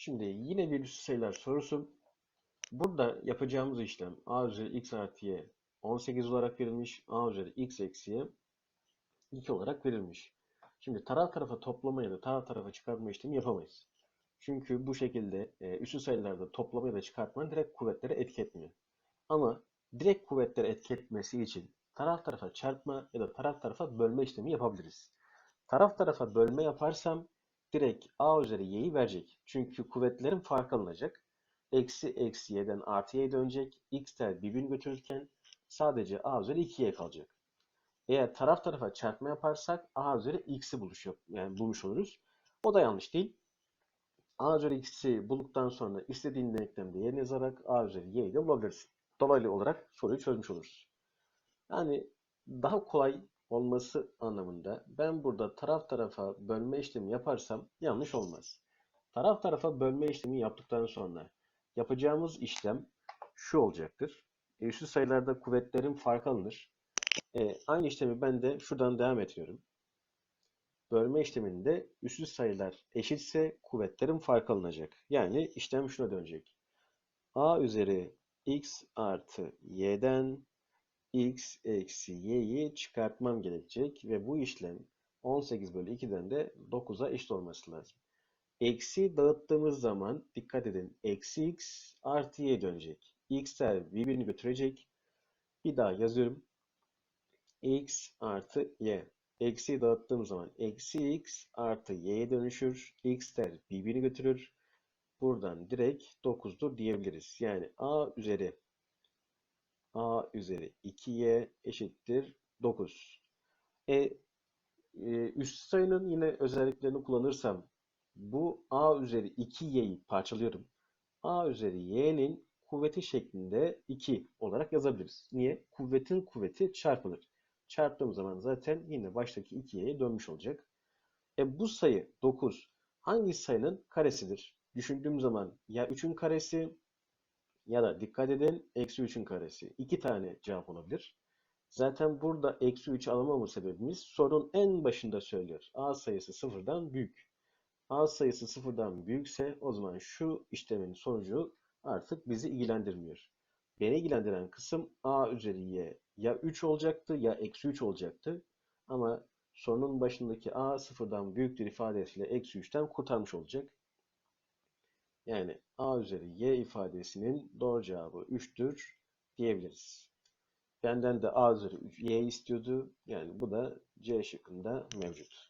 Şimdi yine bir sayılar sorusu. Burada yapacağımız işlem a üzeri x artı y 18 olarak verilmiş. a üzeri x eksi y 2 olarak verilmiş. Şimdi taraf tarafa toplama ya da taraf tarafa çıkartma işlemi yapamayız. Çünkü bu şekilde e, üstü sayılarda toplama ya da çıkartma direkt kuvvetlere etki etmiyor. Ama direkt kuvvetlere etki etmesi için taraf tarafa çarpma ya da taraf tarafa bölme işlemi yapabiliriz. Taraf tarafa bölme yaparsam direkt a üzeri y'yi verecek. Çünkü kuvvetlerin farkı alınacak. Eksi eksi y'den artı y'ye dönecek. x'ler birbirini götürürken sadece a üzeri 2y kalacak. Eğer taraf tarafa çarpma yaparsak a üzeri x'i buluşuyor, yani bulmuş oluruz. O da yanlış değil. a üzeri x'i bulduktan sonra istediğin denklemde yerine yazarak a üzeri y'yi de bulabilirsin. Dolaylı olarak soruyu çözmüş oluruz. Yani daha kolay olması anlamında ben burada taraf tarafa bölme işlemi yaparsam yanlış olmaz. Taraf tarafa bölme işlemi yaptıktan sonra yapacağımız işlem şu olacaktır. E, üstü sayılarda kuvvetlerin farkı alınır. E, aynı işlemi ben de şuradan devam ediyorum. Bölme işleminde üstü sayılar eşitse kuvvetlerin farkı alınacak. Yani işlem şuna dönecek. a üzeri x artı y'den x eksi y'yi çıkartmam gerekecek ve bu işlem 18 bölü 2'den de 9'a eşit olması lazım. Eksi dağıttığımız zaman dikkat edin eksi x artı y dönecek. x'ler birbirini götürecek. Bir daha yazıyorum. x artı y. Eksi dağıttığım zaman eksi x artı y'ye dönüşür. x'ler birbirini götürür. Buradan direkt 9'dur diyebiliriz. Yani a üzeri a üzeri 2y eşittir 9. E, e, üst sayının yine özelliklerini kullanırsam bu a üzeri 2y'yi parçalıyorum. a üzeri y'nin kuvveti şeklinde 2 olarak yazabiliriz. Niye? Kuvvetin kuvveti çarpılır. Çarptığım zaman zaten yine baştaki 2y'ye dönmüş olacak. E bu sayı 9 hangi sayının karesidir? Düşündüğüm zaman ya 3'ün karesi ya da dikkat edin eksi 3'ün karesi. İki tane cevap olabilir. Zaten burada eksi 3 alamama sebebimiz sorunun en başında söylüyor. A sayısı sıfırdan büyük. A sayısı sıfırdan büyükse o zaman şu işlemin sonucu artık bizi ilgilendirmiyor. Beni ilgilendiren kısım A üzeri Y ya 3 olacaktı ya eksi 3 olacaktı. Ama sorunun başındaki A sıfırdan büyüktür ifadesiyle eksi 3'ten kurtarmış olacak. Yani a üzeri y ifadesinin doğru cevabı 3'tür diyebiliriz. Benden de a üzeri y istiyordu. Yani bu da C şıkkında mevcut.